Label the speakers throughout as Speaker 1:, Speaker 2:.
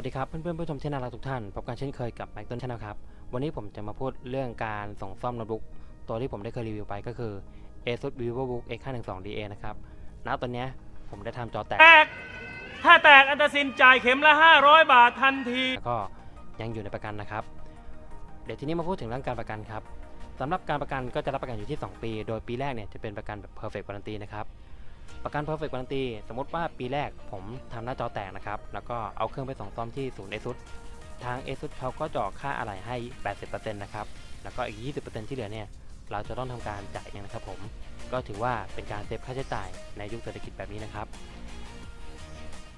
Speaker 1: วัสดีครับเพื่อนๆผู้ชมที่น่ารักทุกท่านพบกันเช่นเคยกับแม็กต้นชาแนลครับ วันนี้ผมจะมาพูดเรื่องการส่งซ่อมโน้ตบุ๊กตัวที่ผมได้เคยรีวิวไปก็คือ ASUS VivoBook X512DA นะครับณตอนเนี้ยผมได้ทำจอแตก
Speaker 2: แตก ถ้าแตกอันตรสินจ่ายเข็มละ 500 บาททันที
Speaker 1: แล้วก็ยังอยู่ในประกันนะครับ เดี๋ยวทีนี้มาพูดถึงเรื่องการประกันครับสำหรับการประกันก็จะรับประกันอยู่ที่ 2 ปี โดยปีแรกเนี่ยจะเป็นประกันแบบ perfect warranty นะครับ ประกัน perfect warranty สมมติว่าปีแรกผมทำหน้าจอแตกนะครับ แล้วก็เอาเครื่องไปส่งซ่อมที่ศูนย์ ASUS ทาง ASUS เขาก็จะอกค่าอะไหล่ให้ 80%นะครับ แล้วก็อีก 20%ที่เหลือเนี่ย เราจะต้องทำการจ่ายเองนะครับผม ก็ถือว่าเป็นการเซฟค่าใช้จ่ายในยุคเศรษฐกิจแบบนี้นะครับ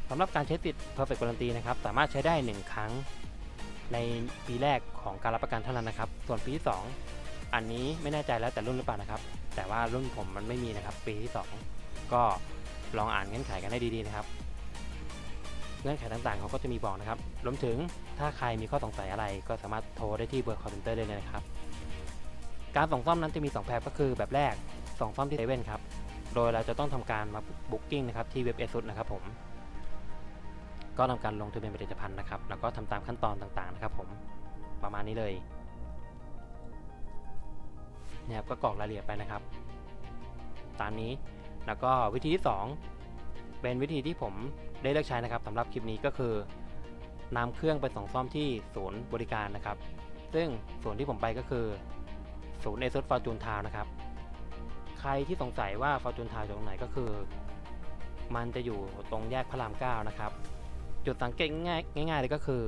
Speaker 1: สำหรับการใช้ติด perfect warranty นะครับ สามารถใช้ได้ 1 ครั้งในปีแรกของการรับประกันเท่านั้นนะครับ ส่วนปีที่2อันนี้ไม่แน่ใจแล้วแต่รุ่นหรือเปล่านะครับ แต่ว่ารุ่นผมมันไม่มีนะครับ ปีที่ 2 ก็ลองอ่านเงื่อนไขกันให้ดีๆนะครับ เงื่อนไขต่างๆเขาก็จะมีบอกนะครับ รวมถึงถ้าใครมีข้อสงสัยอะไร ก็สามารถโทรได้ที่เบอร์ call center ได้เลยนะครับ การส่งซ่อมนั้นจะมี 2 แบบก็คือแบบแรกส่งซ่อมที่เซเว่นครับ โดยเราจะต้องทำการมาบุ๊กิ้งนะครับที่เว็บเอซุดนะครับผม ก็ทำการลงทะเบียนผลิตภัณฑ์นะครับ แล้วก็ทำตามขั้นตอนต่างๆนะครับผม ประมาณนี้เลยเนี่ยครับก็กรอกรายละเอียดไปนะครับ ตามนี้ แล้วก็วิธีที่ 2 เป็นวิธีที่ผมได้เลือกใช้นะครับสำหรับคลิปนี้ก็คือนำเครื่องไปส่งซ่อมที่ศูนย์บริการนะครับ ซึ่งศูนย์ที่ผมไปก็คือศูนย์เอซุดฟอร์จูนทาวนะครับ ใครที่สงสัยว่าฟอร์จูนทาวอยู่ตรงไหนก็คือ มันจะอยู่ตรงแยกพระรามเก้านะครับ จุดสังเกตง่ายๆง่ายๆเลยก็คือ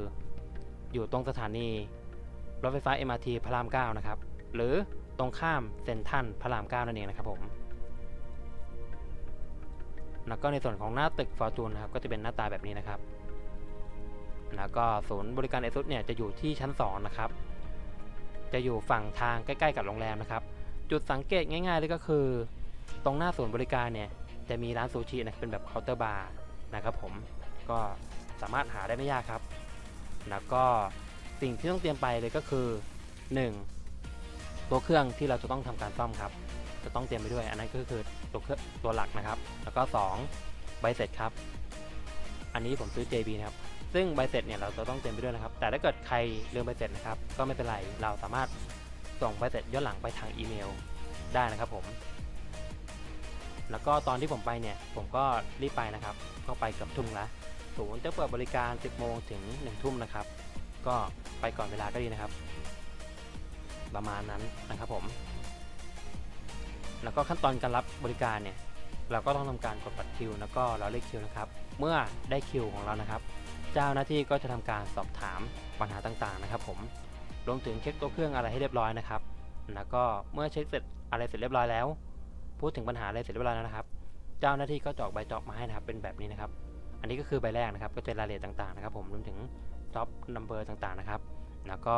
Speaker 1: อยู่ตรงสถานีรถไฟฟ้า MRT พระรามเก้านะครับ หรือตรงข้ามเซ็นทรัลพระรามเก้านั่นเองนะครับผม แล้วก็ในส่วนของหน้าตึกฟอร์จูนนะครับก็จะเป็นหน้าตาแบบนี้นะครับ แล้วก็ศูนย์บริการเอซุดเนี่ยจะอยู่ที่ชั้น 2 นะครับ จะอยู่ฝั่งทางใกล้ๆ กับโรงแรมนะครับ จุดสังเกตง่ายๆเลยก็คือ ตรงหน้าศูนย์บริการเนี่ยจะมีร้านซูชินะเป็นแบบเคาน์เตอร์บาร์นะครับผมก็สามารถหาได้ไม่ยากครับ แล้วก็สิ่งที่ต้องเตรียมไปเลยก็คือ 1. ตัวเครื่องที่เราจะต้องทำการซ่อมครับ จะต้องเตรียมไปด้วย อันนั้นก็คือตัวตัวหลักนะครับ แล้วก็ 2. ใบเสร็จครับ อันนี้ผมซื้อ JB นะครับ ซึ่งใบเสร็จเนี่ยเราจะต้องเตรียมไปด้วยนะครับ แต่ถ้าเกิดใครลืมใบเสร็จนะครับ ก็ไม่เป็นไร เราสามารถส่งใบเสร็จย้อนหลังไปทางอีเมลได้นะครับผม แล้วก็ตอนที่ผมไปเนี่ย ผมก็รีบไปนะครับ ก็ไปเกับทุ่มละศูนย์จะเปิดบริการ 10 โมงถึง 1 ทุ่มนะครับ ก็ไปก่อนเวลาก็ดีนะครับ ประมาณนั้นนะครับผม แล้วก็ขั้นตอนการรับบริการเนี่ยเราก็ต้องทำการกดบัตรคิว แล้วก็เราเลขคิวนะครับ เมื่อได้คิวของเรานะครับ เจ้าหน้าที่ก็จะทำการสอบถามปัญหาต่างๆนะครับ ผมรวมถึงเช็คตัวเครื่องอะไรให้เรียบร้อยนะครับ แล้วก็เมื่อเช็คเสร็จอะไรเสร็จเรียบร้อยแล้ว พูดถึงปัญหาอะไรเสร็จเรียบร้อยแล้วนะครับ เจ้าหน้าที่ก็จอกใบจอบมาให้นะครับเป็นแบบนี้นะครับ อันนี้ก็คือใบแรกนะครับ ก็จะรายละเอียดต่างๆนะครับ ผมรวมถึงจ็อบนัมเบอร์ต่างๆนะครับ แล้วก็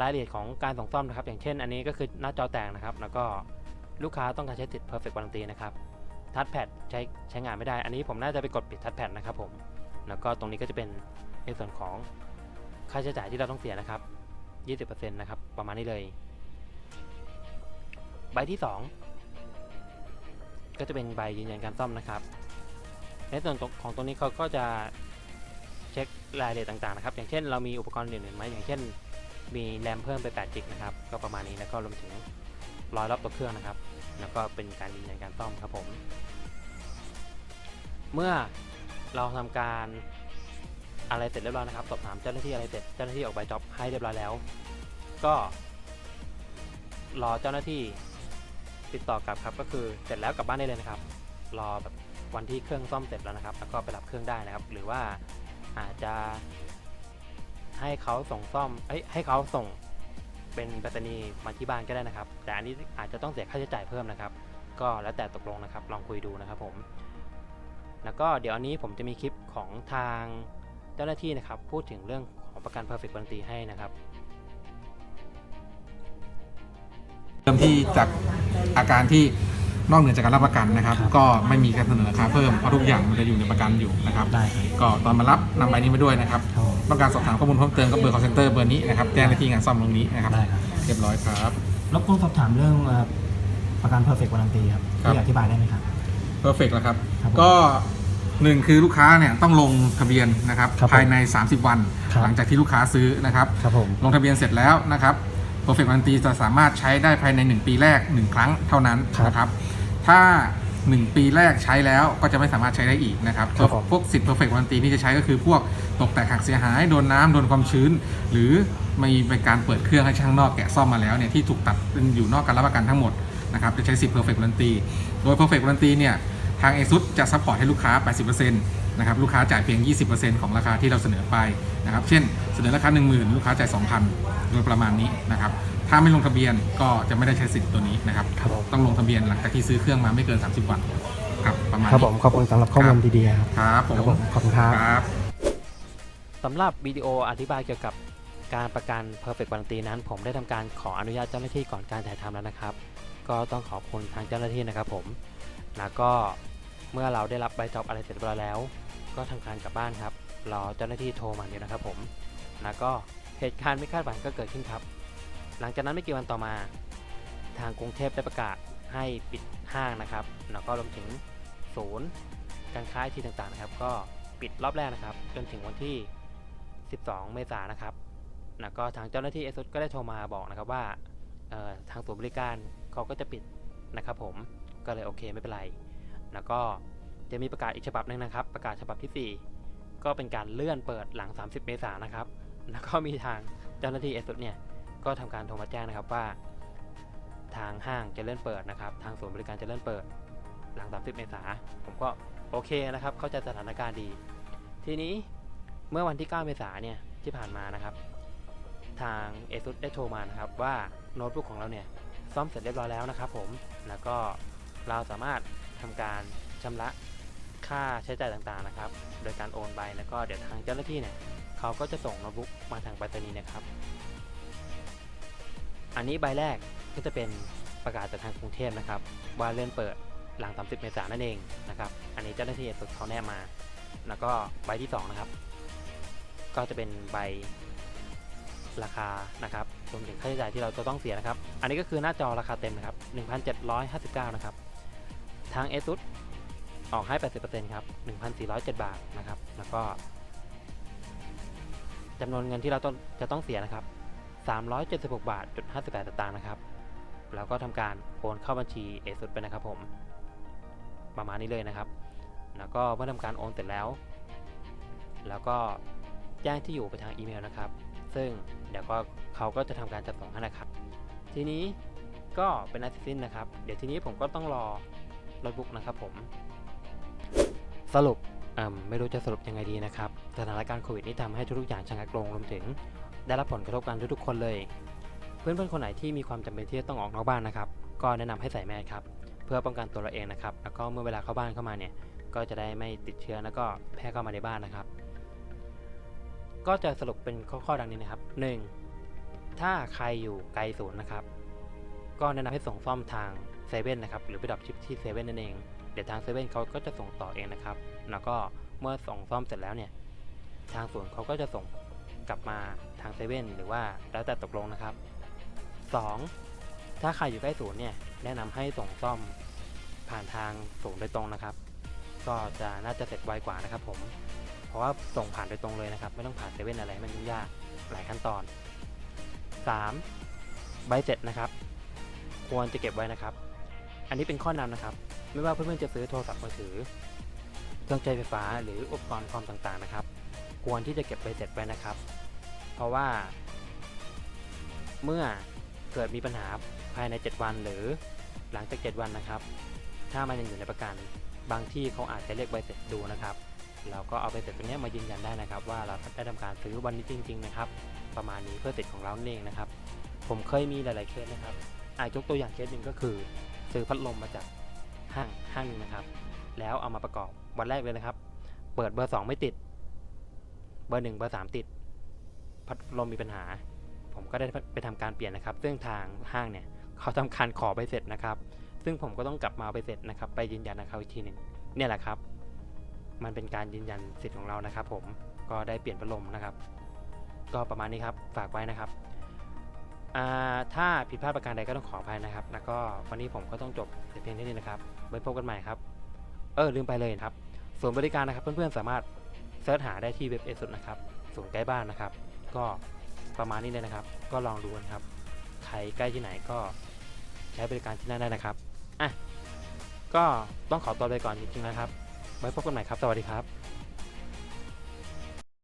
Speaker 1: รายละเอียดของการส่งซ่อมนะครับ อย่างเช่น อันนี้ก็คือหน้าจอแตกนะครับ แล้วก็ ลูกค้าต้องการใช้ติด perfect warranty นะครับทัชแพดใช้ใช้งานไม่ได้ อันนี้ผมน่าจะไปกดปิดทัชแพดนะครับผม แล้วก็ตรงนี้ก็จะเป็นในส่วนของค่าใช้จ่ายที่เราต้องเสียนะครับ 20%นะครับ ประมาณนี้เลย ใบที่ 2 ก็จะเป็นใบยืนยันการซ่อมนะครับ ในส่วนของตรงนี้เขาก็จะเช็ครายละเอียดต่างๆนะครับ อย่างเช่นเรามีอุปกรณ์อื่นๆไหมอย่างเช่น มีแรมเพิ่มไป8จิกนะครับ ก็ประมาณนี้แล้วก็รวมถึง รอยรอบตัวเครื่องนะครับ แล้วก็เป็นการยืนยันการซ่อมครับผม เมื่อเราทำการอะไรเสร็จเรียบร้อยนะครับสอบถามเจ้าหน้าที่อะไรเสร็จเจ้าหน้าที่ออกใบจ็อบให้เรียบร้อยแล้ว ก็รอเจ้าหน้าที่ติดต่อกลับครับ ก็คือเสร็จแล้วกลับบ้านได้เลยนะครับ รอแบบวันที่เครื่องซ่อมเสร็จแล้วนะครับ แล้วก็ไปรับเครื่องได้นะครับ หรือว่าอาจจะให้เขาส่งซ่อมเอ้ยให้เขาส่ง เป็นไปรษณีย์มาที่บ้านก็ได้นะครับ แต่อันนี้อาจจะต้องเสียค่าใช้จ่ายเพิ่มนะครับ ก็แล้วแต่ตกลงนะครับ ลองคุยดูนะครับผม แล้วก็เดี๋ยวอันนี้ผมจะมีคลิปของทางเจ้าหน้าที่นะครับ พูดถึงเรื่องของประกัน perfect warranty ให้นะครับ
Speaker 3: เริ่มที่จากอาการที่นอกเหนือจากการรับประกันนะครับ ก็ไม่มีการเสนอราคาเพิ่มเพราะทุกอย่างมันจะอยู่ในประกันอยู่นะครับ
Speaker 1: ได้ครับ
Speaker 3: ก็ตอนมารับนำใบนี้มาด้วยนะครับ
Speaker 1: ครับผม
Speaker 3: ต้องการสอบถามข้อมูลเพิ่มเติมก็เบอร์ call center เบอร์นี้นะครับแจ้งได้ที่งานซ่อมตรงนี้นะครับ
Speaker 4: ได้ครับ
Speaker 3: เรียบร้อยครับ
Speaker 4: รบกวนสอบถามเรื่องเอ่อประกัน perfect warranty ครับ
Speaker 3: ครับ
Speaker 4: ที่อธิบายได้ไหมครับ
Speaker 3: perfect แล้วครับ
Speaker 4: ครับผม
Speaker 3: ก็หนึ่งคือลูกค้าเนี่ยต้องลงทะเบียนนะครับ
Speaker 4: ครับผม
Speaker 3: ภายใน 30 วัน
Speaker 4: ครับ
Speaker 3: หลังจากที่ลูกค้าซื้อนะครับ
Speaker 4: ครับผม
Speaker 3: ลงทะเบียนเสร็จแล้วนะครับ Perfect Warranty จะสามารถใช้ได้ภายใน 1 ปีแรก 1 ครั้งเท่านั้น
Speaker 4: ครับ
Speaker 3: นะครับ ถ้า 1 ปีแรกใช้แล้วก็จะไม่สามารถใช้ได้อีกนะครับ
Speaker 4: ครับผม
Speaker 3: พวกสิทธิ์ Perfect Warranty ที่จะใช้ก็คือพวกตกแตกหักเสียหาย โดนน้ำโดนความชื้น หรือมีเป็นการเปิดเครื่องให้ช่างนอกแกะซ่อมมาแล้วเนี่ยที่ถูกตัดเป็นอยู่นอกการรับประกันทั้งหมดนะครับจะใช้สิทธิ์ Perfect Warranty โดย Perfect Warranty เนี่ยทาง ASUS จะซัพพอร์ตให้ลูกค้า 80%นะครับลูกค้าจ่ายเพียง 20%ของราคาที่เราเสนอไปนะครับเช่นเสนอราคา 10,000 ลูกค้าจ่าย 2,000 โดยประมาณนี้นะครับ ถ้าไม่ลงทะเบียนก็จะไม่ได้ใช้สิทธิ์ตัวนี้นะครับ
Speaker 4: ครับผม
Speaker 3: ต้องลงทะเบียนหลังจากที่ซื้อเครื่องมาไม่เกิน 30 วันครับประมาณ
Speaker 4: ครับ
Speaker 3: นี้
Speaker 4: ผม ขอบคุณสำหรับข้อมูลดีๆครับ
Speaker 3: ครับผ
Speaker 4: ครับ
Speaker 3: ม
Speaker 4: ผมขอบคุณครับ
Speaker 3: ครับ
Speaker 1: สำหรับวิดีโออธิบายเกี่ยวกับการประกัน Perfect Warranty นั้น ผมได้ทำการขออนุญาตเจ้าหน้าที่ก่อนการถ่ายทำแล้วนะครับ ก็ต้องขอบคุณทางเจ้าหน้าที่นะครับผม แล้วก็เมื่อเราได้รับใบจอบอะไรเสร็จเรียบร้อยแล้ว ก็ทำการกลับบ้านครับรอเจ้าหน้าที่โทรมาอยู่นะครับผม แล้วก็เหตุการณ์ไม่คาดฝันก็เกิดขึ้นครับ หลังจากนั้นไม่กี่วันต่อมา ทางกรุงเทพได้ประกาศให้ปิดห้างนะครับ แล้วก็รวมถึงศูนย์การค้าที่ต่างๆนะครับ ก็ปิดรอบแรกนะครับ จนถึงวันที่ 12 เมษายนนะครับ แล้วก็ทางเจ้าหน้าที่เอสุก็ได้โทรมาบอกนะครับว่าทางศูนย์บริการเขาก็จะปิดนะครับ ผม ก็เลยโอเคไม่เป็นไร แล้วก็จะมีประกาศอีกฉบับหนึ่งนะครับ ประกาศฉบับที่ 4 ก็เป็นการเลื่อนเปิดหลัง 30 เมษายนนะครับ แล้วก็มีทางเจ้าหน้าที่เอสุเนี่ย ก็ทำการโทรมาแจ้งนะครับว่า ทางห้างจะเลื่อนเปิดนะครับ ทางศูนย์บริการจะเลื่อนเปิด หลัง 30 เมษายนผมก็โอเคนะครับ เข้าใจสถานการณ์ดี ทีนี้เมื่อวันที่ 9 เมษายนเนี่ยที่ผ่านมานะครับ ทาง ASUS ได้โทรมานะครับว่าโน้ตบุ๊กของเราเนี่ยซ่อมเสร็จเรียบร้อยแล้วนะครับ ผม แล้วก็เราสามารถทำการชำระค่าใช้จ่ายต่างๆนะครับ โดยการโอนไปแล้วก็เดี๋ยวทางเจ้าหน้าที่เนี่ยเขาก็จะส่งโน้ตบุ๊กมาทางไปรษณีย์นะครับ อันนี้ใบแรกก็จะเป็นประกาศจากทางกรุงเทพนะครับ ว่าเลื่อนเปิดหลัง 30 เมษายนนั่นเองนะครับ อันนี้เจ้าหน้าที่ ASUS เขาแนบมา แล้วก็ใบที่สองนะครับ ก็จะเป็นใบราคานะครับรวมถึงค่าใช้จ่ายที่เราจะต้องเสียนะครับ อันนี้ก็คือหน้าจอราคาเต็มนะครับ 1,759 นะครับ ทาง ASUS ออกให้ 80%ครับ 1,407 บาทนะครับ แล้วก็จำนวนเงินที่เราต้องจะต้องเสียนะครับ 376 บาทจุด58สตางค์นะครับ แล้วก็ทำการโอนเข้าบัญชี ASUS ไปนะครับผม ประมาณนี้เลยนะครับ แล้วก็เมื่อทำการโอนเสร็จแล้ว แล้วก็แจ้งที่อยู่ไปทางอีเมลนะครับ ซึ่งเดี๋ยวก็เขาก็จะทำการจัดส่งให้นะครับ ทีนี้ก็เป็นอันสร็จสิ้นนะครับ เดี๋ยวทีนี้ผมก็ต้องรอโน้ตบุ๊กนะครับผม สรุปไม่รู้จะสรุปยังไงดีนะครับ สถานการณ์โควิดนี่ทำให้ทุกอย่างชะงักลงรวมถึง ได้รับผลกระทบกันทุกๆคนเลย เพื่อนๆคนไหนที่มีความจำเป็นที่จะต้องออกนอกบ้านนะครับ ก็แนะนำให้ใส่แมสครับ เพื่อป้องกันตัวเราเองนะครับ แล้วก็เมื่อเวลาเข้าบ้านเข้ามาเนี่ย ก็จะได้ไม่ติดเชื้อแล้วก็แพร่เข้ามาในบ้านนะครับ ก็จะสรุปเป็นข้อๆดังนี้นะครับ 1. ถ้าใครอยู่ไกลศูนย์นะครับ ก็แนะนำให้ส่งซ่อมทางเซเว่นนะครับ หรือไปดับชิปที่เซเว่นนั่นเอง เดี๋ยวทางเซเว่นเขาก็จะส่งต่อเองนะครับ แล้วก็เมื่อส่งซ่อมเสร็จแล้วเนี่ย ทางศูนย์เขาก็จะส่ง กลับมาทางเซเว่นหรือว่าแล้วแต่ตกลงนะครับ 2. ถ้าใครอยู่ใกล้ศูนย์เนี่ยแนะนำให้ส่งซ่อมผ่านทางศูนย์โดยตรงนะครับ ก็จะน่าจะเสร็จไวกว่านะครับ ผม เพราะว่าส่งผ่านโดยตรงเลยนะครับ ไม่ต้องผ่านเซเว่นอะไรมันยุ่งยากหลายขั้นตอน 3. ใบเสร็จนะครับ ควรจะเก็บไว้นะครับ อันนี้เป็นข้อนำนะครับ ไม่ว่าเพื่อนๆจะซื้อโทรศัพท์มือถือเครื่องใช้ไฟฟ้าหรืออุปกรณ์คอมต่างๆนะครับ ควรที่จะเก็บใบเสร็จไว้นะครับ เพราะว่า เมื่อเกิดมีปัญหาภายใน 7 วันหรือหลังจาก 7 วันนะครับ ถ้ามันยังอยู่ในประกัน บางที่เขาอาจจะเรียกใบเสร็จดูนะครับ เราก็เอาใบเสร็จตรงนี้มายืนยันได้นะครับ ว่าเราได้ทำการซื้อวันนี้จริง ๆ นะครับ ประมาณนี้เพื่อสิทธิ์ของเราเองนะครับ ผมเคยมีหลาย ๆเคสนะครับอาจยกตัวอย่างเคสหนึ่งก็คือ ซื้อพัดลมมาจากห้างห้างหนึงนะครับ แล้วเอามาประกอบวันแรกเลยนะครับ เปิดเบอร์ 2 ไม่ติด บอร์1เบอร์3ติด พัดลมมีปัญหา ผมก็ได้ไปทำการเปลี่ยนนะครับ ซึ่งทางห้างเนี่ยเขาทำการขอใบเสร็จนะครับ ซึ่งผมก็ต้องกลับมาเอาใบเสร็จนะครับ ไปยืนยันนะครับอีกทีหนึ่งเนี่ยแหละครับ มันเป็นการยืนยันสิทธิ์ของเรานะครับ ผมก็ได้เปลี่ยนพัดลมนะครับ ก็ประมาณนี้ครับฝากไว้นะครับถ้าผิดพลาดประการใดก็ต้องขออภัยนะครับ แล้วก็วันนี้ผมก็ต้องจบแต่เพียงเท่านี้นะครับ ไว้พบกันใหม่ครับ เออลืมไปเลยครับส่วนบริการนะครับเพื่อนๆสามารถ เสิร์ชหาได้ที่เว็บเอสุดนะครับส่วนใกล้บ้านนะครับ ก็ประมาณนี้เลยนะครับ ก็ลองดูกันครับ ใครใกล้ที่ไหนก็ใช้บริการที่นั่นได้นะครับอะก็ต้องขอตัวไปก่อนจริงๆนะครับไว้พบกันใหม่ครับ สวัสดีครับ